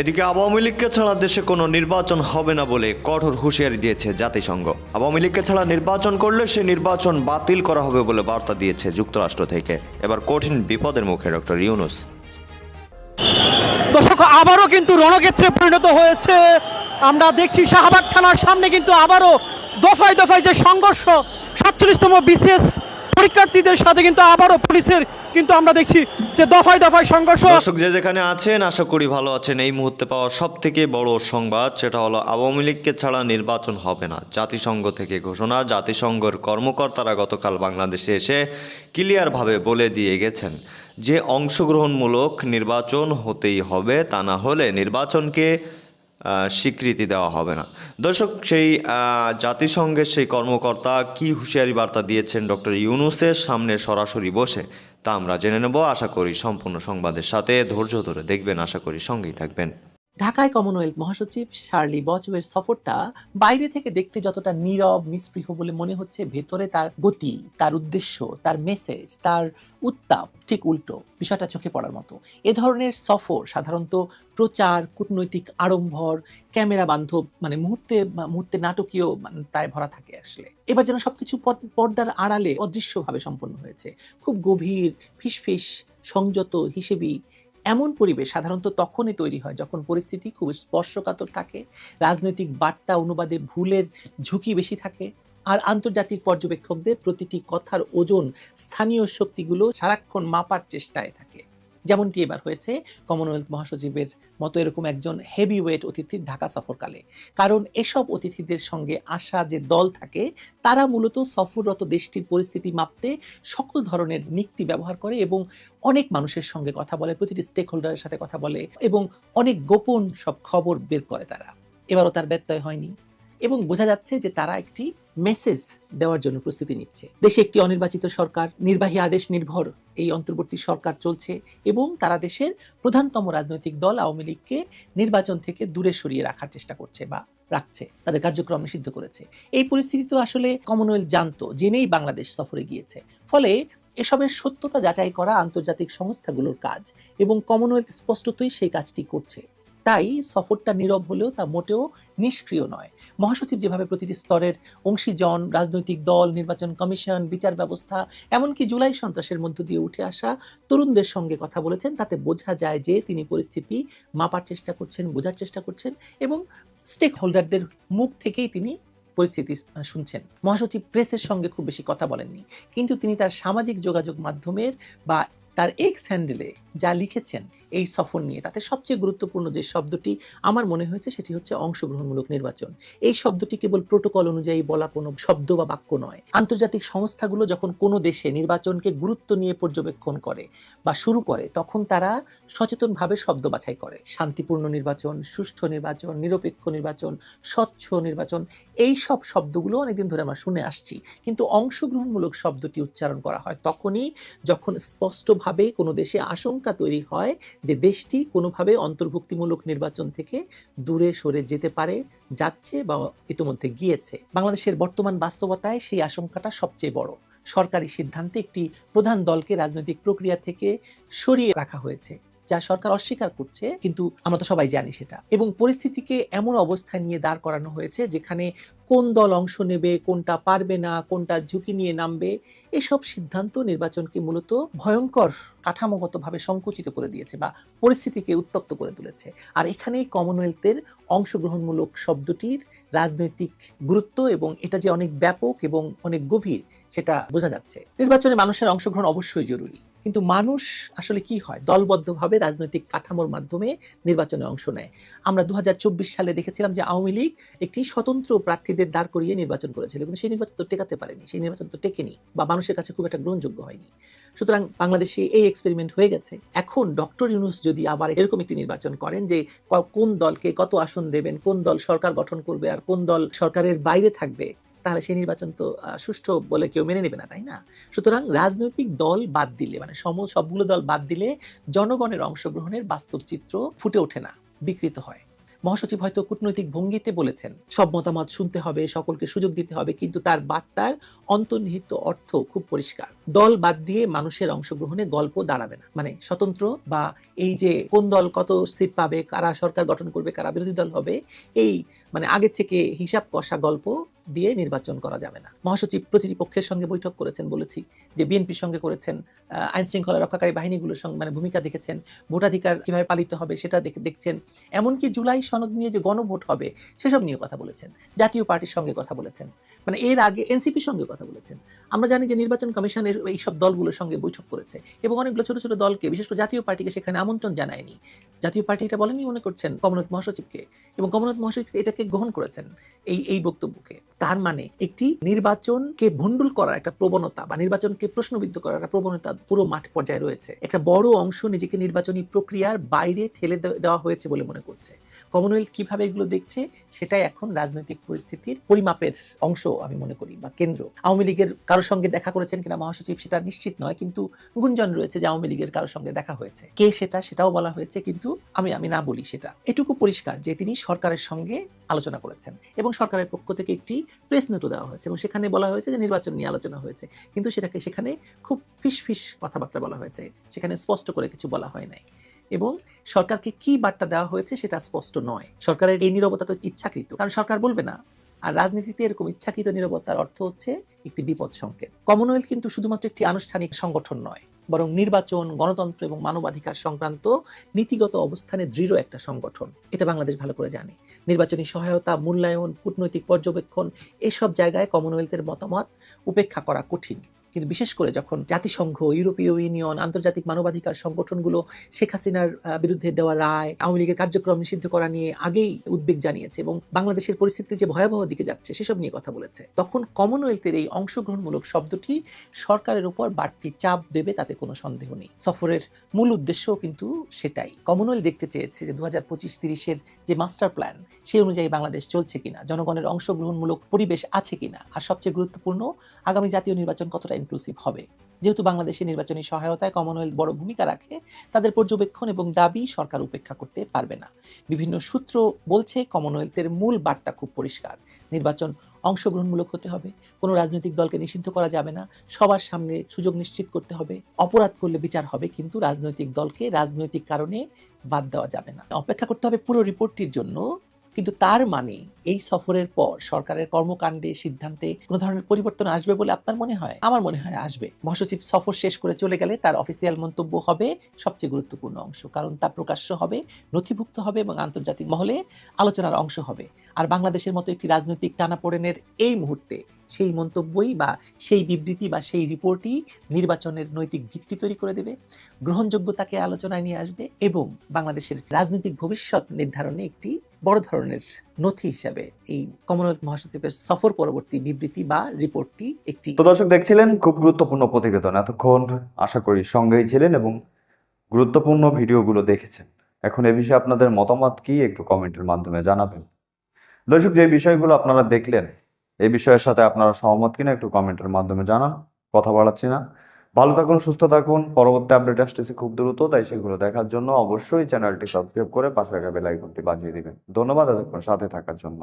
এদিকে আওয়ামী লীগকে ছাড়া দেশে কোনো নির্বাচন হবে না বলে কঠোর হুঁশিয়ারি দিয়েছে জাতিসংঘ। আওয়ামী লীগকে ছাড়া নির্বাচন করলে সে নির্বাচন বাতিল করা হবে বলে বার্তা দিয়েছে যুক্তরাষ্ট্র থেকে। এবার কঠিন বিপদের মুখে ডক্টর ইউনুস। দর্শক, আবারও কিন্তু রণক্ষেত্রে পরিণত হয়েছে। আমরা দেখছি শাহবাগ থানার সামনে কিন্তু আবারও দফায় দফায় যে সংঘর্ষ, সাতচল্লিশতম বিশেষ পরীক্ষার্থীদের সাথে কিন্তু আবারও পুলিশের কিন্তু আমরা দেখছি যে দফায় দফায় সংঘর্ষ। দর্শক যে যেখানে আছেন, আশা করি ভালো আছেন। এই মুহূর্তে পাওয়া সব থেকে বড় সংবাদ, সেটা হলো আওয়ামী লীগকে ছাড়া নির্বাচন হবে না। জাতিসংঘ থেকে ঘোষণা, জাতিসংঘের কর্মকর্তারা গতকাল বাংলাদেশে এসে ক্লিয়ারভাবে বলে দিয়ে গেছেন যে অংশগ্রহণমূলক নির্বাচন হতেই হবে। তা না হলে নির্বাচনকে স্বীকৃতি দেওয়া হবে না। দর্শক, সেই জাতিসংঘের সেই কর্মকর্তা কি হুঁশিয়ারি বার্তা দিয়েছেন ডক্টর ইউনুসের সামনে সরাসরি বসে, তা আমরা জেনে নেব। আশা করি সম্পূর্ণ সংবাদের সাথে ধৈর্য ধরে দেখবেন। আশা করি সঙ্গেই থাকবেন। ঢাকায় কমনওয়েলথ মহাসচিব শার্লি বচওয়ের সফরটা বাইরে থেকে দেখতে যতটা নীরব, নিস্পৃহ বলে মনে হচ্ছে, ভেতরে তার গতি, তার উদ্দেশ্য, তার মেসেজ তার উত্তাপ ঠিক উল্টো। বিষয়টা চোখে পড়ার মতো। এ ধরনের সফর সাধারণত প্রচার, কূটনৈতিক আড়ম্বর, ক্যামেরা বান্ধব মানে মুহূর্তে মুহূর্তে নাটকীয় মানে তাই ভরা থাকে আসলে। এবার যেন সবকিছু পর্দার আড়ালে অদৃশ্যভাবে সম্পন্ন হয়েছে। খুব গভীর, ফিসফিস, সংযত হিসেবেই এমন পরিবেশ সাধারণত তখনই তৈরি হয় যখন পরিস্থিতি খুব স্পর্শকাতর থাকে, রাজনৈতিক বার্তা অনুবাদে ভুলের ঝুঁকি বেশি থাকে, আর আন্তর্জাতিক পর্যবেক্ষকদের প্রতিটি কথার ওজন স্থানীয় শক্তিগুলো সারাক্ষণ মাপার চেষ্টায় থাকে। যেমনটি এবার হয়েছে কমনওয়েলথ মহাসচিবের মতো এরকম একজন হেভি ওয়েট অতিথির ঢাকা সফরকালে। কারণ এসব অতিথিদের সঙ্গে আসা যে দল থাকে, তারা মূলত সফররত দেশটির পরিস্থিতি মাপতে সকল ধরনের নিক্তি ব্যবহার করে এবং অনেক মানুষের সঙ্গে কথা বলে, প্রতিটি স্টেক হোল্ডারের সাথে কথা বলে এবং অনেক গোপন সব খবর বের করে তারা। এবারও তার ব্যত্যয় হয়নি। এবং বোঝা যাচ্ছে যে তারা একটি মেসেজ দেওয়ার জন্য প্রস্তুতি নিচ্ছে। দেশে একটি অনির্বাচিত সরকার, নির্বাহী আদেশ নির্ভর এই অন্তর্বর্তী সরকার চলছে এবং তারা দেশের প্রধানতম রাজনৈতিক দল আওয়ামী লীগকে নির্বাচন থেকে দূরে সরিয়ে রাখার চেষ্টা করছে বা রাখছে, তাদের কার্যক্রম নিষিদ্ধ করেছে। এই পরিস্থিতি তো আসলে কমনওয়েলথ জানতো, জেনেই বাংলাদেশ সফরে গিয়েছে। ফলে এসবের সত্যতা যাচাই করা আন্তর্জাতিক সংস্থাগুলোর কাজ এবং কমনওয়েলথ স্পষ্টতই সেই কাজটি করছে। তাই সফরটা নীরব হলেও তা মোটেও নিষ্ক্রিয় নয়। মহাসচিব যেভাবে প্রতিটি স্তরের অংশীজন, রাজনৈতিক দল, নির্বাচন কমিশন, বিচার ব্যবস্থা, এমনকি জুলাই সন্ত্রাসের মধ্য দিয়ে উঠে আসা তরুণদের সঙ্গে কথা বলেছেন, তাতে বোঝা যায় যে তিনি পরিস্থিতি মাপার চেষ্টা করছেন, বোঝার চেষ্টা করছেন এবং স্টেক হোল্ডারদের মুখ থেকেই তিনি পরিস্থিতি শুনছেন। মহাসচিব প্রেসের সঙ্গে খুব বেশি কথা বলেননি, কিন্তু তিনি তার সামাজিক যোগাযোগ মাধ্যমের বা তার এক্স হ্যান্ডেলে যা লিখেছেন এই সফর নিয়ে। তাতে সবচেয়ে গুরুত্বপূর্ণ যে শব্দটি আমার মনে হয়েছে সেটি হচ্ছে অংশগ্রহণমূলক নির্বাচন। এই শব্দটি কেবল প্রোটোকল অনুযায়ী বলা কোনো শব্দ বা বাক্য নয়। আন্তর্জাতিক সংস্থাগুলো যখন কোনো দেশে নির্বাচনকে গুরুত্ব নিয়ে পর্যবেক্ষণ করে বা শুরু করে, তখন তারা সচেতনভাবে শব্দ বাছাই করে। শান্তিপূর্ণ নির্বাচন, সুষ্ঠু নির্বাচন, নিরপেক্ষ নির্বাচন, স্বচ্ছ নির্বাচন, এই সব শব্দগুলো অনেকদিন ধরে আমরা শুনে আসছি। কিন্তু অংশগ্রহণমূলক শব্দটি উচ্চারণ করা হয় তখনই যখন স্পষ্টভাবে কোনো দেশে আশঙ্কা তৈরি হয় যে দেশটি কোনোভাবে অন্তর্ভুক্তিমূলক নির্বাচন থেকে দূরে সরে যেতে পারে, যাচ্ছে বা ইতিমধ্যে গিয়েছে। বাংলাদেশের বর্তমান বাস্তবতায় সেই আশঙ্কাটা সবচেয়ে বড়। সরকারি সিদ্ধান্তে একটি প্রধান দলকে রাজনৈতিক প্রক্রিয়া থেকে সরিয়ে রাখা হয়েছে। যা সরকার অস্বীকার করছে, কিন্তু আমরা তো সবাই জানি সেটা। এবং পরিস্থিতিকে এমন অবস্থায় নিয়ে দাঁড় করানো হয়েছে, যেখানে কোন দল অংশ নেবে, কোনটা পারবে না, কোনটা ঝুঁকি নিয়ে নামবে, এসব সিদ্ধান্ত নির্বাচনকে মূলত ভয়ঙ্কর কাঠামোগতভাবে সংকুচিত করে দিয়েছে বা পরিস্থিতিকে উত্তপ্ত করে তুলেছে। আর এখানেই কমনওয়েলথের অংশগ্রহণমূলক শব্দটির রাজনৈতিক গুরুত্ব এবং এটা যে অনেক ব্যাপক এবং অনেক গভীর, সেটা বোঝা যাচ্ছে। নির্বাচনে মানুষের অংশগ্রহণ অবশ্যই জরুরি। কিন্তু মানুষ আসলে কি হয়? দলবদ্ধভাবে রাজনৈতিক কাঠামোর মাধ্যমে নির্বাচনে অংশ নেয়। আমরা দু হাজার চব্বিশ সালে দেখেছিলাম যে আওয়ামী লীগ একটি স্বতন্ত্র প্রার্থীদের দাঁড় করিয়ে নির্বাচন করেছিল, কিন্তু সেই নির্বাচন তো টেকাতে পারেনি, সেই নির্বাচন তো টেকেনি বা মানুষের কাছে খুব একটা গ্রহণযোগ্য হয়নি। সুতরাং বাংলাদেশে এই এক্সপেরিমেন্ট হয়ে গেছে। এখন ডক্টর ইউনুস যদি আবার এরকম একটি নির্বাচন করেন যে কোন দলকে কত আসন দেবেন, কোন দল সরকার গঠন করবে আর কোন দল সরকারের বাইরে থাকবে তাহলে সেই নির্বাচন তো সুষ্ঠু বলে কেউ মেনে নেবে না, তাই না? সুতরাং রাজনৈতিক দল বাদ দিলে মানে সম, সবগুলো দল বাদ দিলে জনগণের অংশগ্রহণের বাস্তব চিত্র ফুটে ওঠে না, বিকৃত হয়। মহাসচিব হয়তো কূটনৈতিক ভঙ্গিতে বলেছেন, সব মতামত শুনতে হবে, সকলকে সুযোগ দিতে হবে, কিন্তু তার বার্তার অন্তর্নিহিত অর্থ খুব পরিষ্কার। দল বাদ দিয়ে মানুষের অংশগ্রহণে গল্প দাঁড়াবে না। মানে স্বতন্ত্র বা এই যে কোন দল কত সিট পাবে, কারা সরকার গঠন করবে, কারা বিরোধী দল হবে, এই মানে আগে থেকে হিসাব কষা গল্প দিয়ে নির্বাচন করা যাবে না। মহাসচিব প্রতিটি পক্ষের সঙ্গে বৈঠক করেছেন বলেছি যে বিএনপির সঙ্গে করেছেন আইন শৃঙ্খলা রক্ষাকারী বাহিনীগুলোর সঙ্গে মানে ভূমিকা দেখেছেন, ভোটাধিকার কীভাবে পালিত হবে সেটা দেখে, দেখছেন। এমনকি জুলাই সনদ নিয়ে যে গণভোট হবে সেসব নিয়ে কথা বলেছেন, জাতীয় পার্টির সঙ্গে কথা বলেছেন। মানে এর আগে এনসিপির সঙ্গে কথা বলেছেন। আমরা জানি যে নির্বাচন কমিশনের এইসব দলগুলোর সঙ্গে বৈঠক করেছে এবং অনেকগুলো ছোট ছোট দলকে, বিশেষ করে জাতীয় পার্টিকে সেখানে আমন্ত্রণ জানায়নি। জাতীয় পার্টি এটা বলেনি মনে করছেন কমলনাথ মহাসচিবকে এবং কমলনাথ মহাসচিব এটাকে গ্রহণ করেছেন এই এই বক্তব্যকে। তার মানে একটি নির্বাচনকে ভণ্ডুল করার একটা প্রবণতা বা নির্বাচনকে প্রশ্নবিদ্ধ করার একটা প্রবণতা পুরো মাঠ পর্যায়ে রয়েছে। একটা বড় অংশ নিজেকে নির্বাচনী প্রক্রিয়ার বাইরে ঠেলে দেওয়া হয়েছে বলে মনে করছে। কমনওয়েলথ কীভাবে এগুলো দেখছে, সেটাই এখন রাজনৈতিক পরিস্থিতির পরিমাপের অংশ আমি মনে করি বা কেন্দ্র। আওয়ামী লীগের কারোর সঙ্গে দেখা করেছেন কিনা মহাসচিব সেটা নিশ্চিত নয়, কিন্তু গুঞ্জন রয়েছে যে আওয়ামী লীগের কারোর সঙ্গে দেখা হয়েছে। কে সেটা সেটাও বলা হয়েছে, কিন্তু আমি আমি না বলি সেটা। এটুকু পরিষ্কার যে তিনি সরকারের সঙ্গে আলোচনা করেছেন এবং সরকারের পক্ষ থেকে একটি প্রেস নোটও দেওয়া হয়েছে এবং সেখানে বলা হয়েছে যে নির্বাচন নিয়ে আলোচনা হয়েছে, কিন্তু সেটাকে সেখানে খুব ফিস ফিস কথাবার্তা বলা হয়েছে, সেখানে স্পষ্ট করে কিছু বলা হয় নাই। এবং সরকারকে কি বার্তা দেওয়া হয়েছে সেটা স্পষ্ট নয়। সরকারের এই নিরবতা তো ইচ্ছাকৃত। কারণ সরকার বলবে না। আর রাজনীতিতে এরকম ইচ্ছাকৃত নিরবতার অর্থ হচ্ছে একটি বিপদ সংকেত। কমনওয়েলথ কিন্তু শুধুমাত্র একটি আনুষ্ঠানিক সংগঠন নয়, বরং নির্বাচন, গণতন্ত্র এবং মানবাধিকার সংক্রান্ত নীতিগত অবস্থানে দৃঢ় একটা সংগঠন। এটা বাংলাদেশ ভালো করে জানে। নির্বাচনী সহায়তা, মূল্যায়ন, কূটনৈতিক পর্যবেক্ষণ, এসব জায়গায় কমনওয়েলথের মতামত উপেক্ষা করা কঠিন। কিন্তু বিশেষ করে যখন জাতিসংঘ, ইউরোপীয় ইউনিয়ন, আন্তর্জাতিক মানবাধিকার সংগঠনগুলো শেখ হাসিনার বিরুদ্ধে দেওয়া রায়, আওয়ামী লীগের কার্যক্রম নিষিদ্ধ করা নিয়ে আগেই উদ্বেগ জানিয়েছে এবং বাংলাদেশের পরিস্থিতি যে ভয়াবহ দিকে যাচ্ছে, সেসব নিয়ে কথা বলেছে। তখন কমনওয়েলথের এই অংশগ্রহণমূলক শব্দটি সরকারের উপর বাড়তি চাপ দেবে তাতে কোনো সন্দেহ নেই। সফরের মূল উদ্দেশ্যও কিন্তু সেটাই। কমনওয়েলথ দেখতে চেয়েছে যে দু হাজার পঁচিশ তিরিশের যে মাস্টার প্ল্যান সেই অনুযায়ী বাংলাদেশ চলছে কিনা, জনগণের অংশগ্রহণমূলক পরিবেশ আছে কিনা, আর সবচেয়ে গুরুত্বপূর্ণ আগামী জাতীয় নির্বাচন কতটা ইনক্লুসিভ হবে। যেহেতু বাংলাদেশের নির্বাচনী সহায়তায় কমনওয়েলথ বড় ভূমিকা রাখে, তাদের পর্যবেক্ষণ এবং দাবি সরকার উপেক্ষা করতে পারবে না। বিভিন্ন সূত্র বলছে কমনওয়েলথের মূল বার্তা খুব পরিষ্কার। নির্বাচন অংশগ্রহণমূলক হতে হবে, কোনো রাজনৈতিক দলকে নিষিদ্ধ করা যাবে না, সবার সামনে সুযোগ নিশ্চিত করতে হবে, অপরাধ করলে বিচার হবে, কিন্তু রাজনৈতিক দলকে রাজনৈতিক কারণে বাদ দেওয়া যাবে না। অপেক্ষা করতে হবে পুরো রিপোর্টটির জন্য। কিন্তু তার মানে এই সফরের পর সরকারের কর্মকাণ্ডে, সিদ্ধান্তে কোনো ধরনের পরিবর্তন আসবে বলে আপনার মনে হয়? আমার মনে হয় আসবে। মহাসচিব সফর শেষ করে চলে গেলে তার অফিসিয়াল মন্তব্য হবে সবচেয়ে গুরুত্বপূর্ণ অংশ, কারণ তা প্রকাশ্য হবে, নথিভুক্ত হবে এবং আন্তর্জাতিক মহলে আলোচনার অংশ হবে। আর বাংলাদেশের মতো একটি রাজনৈতিক টানাপোড়েনের এই মুহূর্তে সেই মন্তব্যই বা সেই বিবৃতি বা সেই রিপোর্টই নির্বাচনের নৈতিক ভিত্তি তৈরি করে দেবে, গ্রহণযোগ্যতাকে আলোচনায় নিয়ে আসবে এবং বাংলাদেশের রাজনৈতিক ভবিষ্যৎ নির্ধারণে একটি বড় ধরনের নথি হিসাবে এই কমনওয়েলথ মহাসচিবের সফর পরবর্তী বিবৃতি বা রিপোর্টটি একটি তো দর্শক দেখছিলেন, খুব গুরুত্বপূর্ণ প্রতিবেদন। এতক্ষণ আশা করি সঙ্গেই ছিলেন এবং গুরুত্বপূর্ণ ভিডিওগুলো দেখেছেন। এখন এ বিষয়ে আপনাদের মতামত কি একটু কমেন্টের মাধ্যমে জানাবেন। দর্শক, যে বিষয়গুলো আপনারা দেখলেন এই বিষয়ের সাথে আপনারা সহমত কিনা একটু কমেন্টের মাধ্যমে জানান। কথা বাড়াচ্ছি না। ভালো থাকুন, সুস্থ থাকুন। পরবর্তী আপডেট আসতেছে খুব দ্রুত, তাই সেগুলো দেখার জন্য অবশ্যই চ্যানেলটি সাবস্ক্রাইব করে পাশে রাখা বেল আইকনটি বাজিয়ে দিবেন। ধন্যবাদ এতক্ষণ সাথে থাকার জন্য।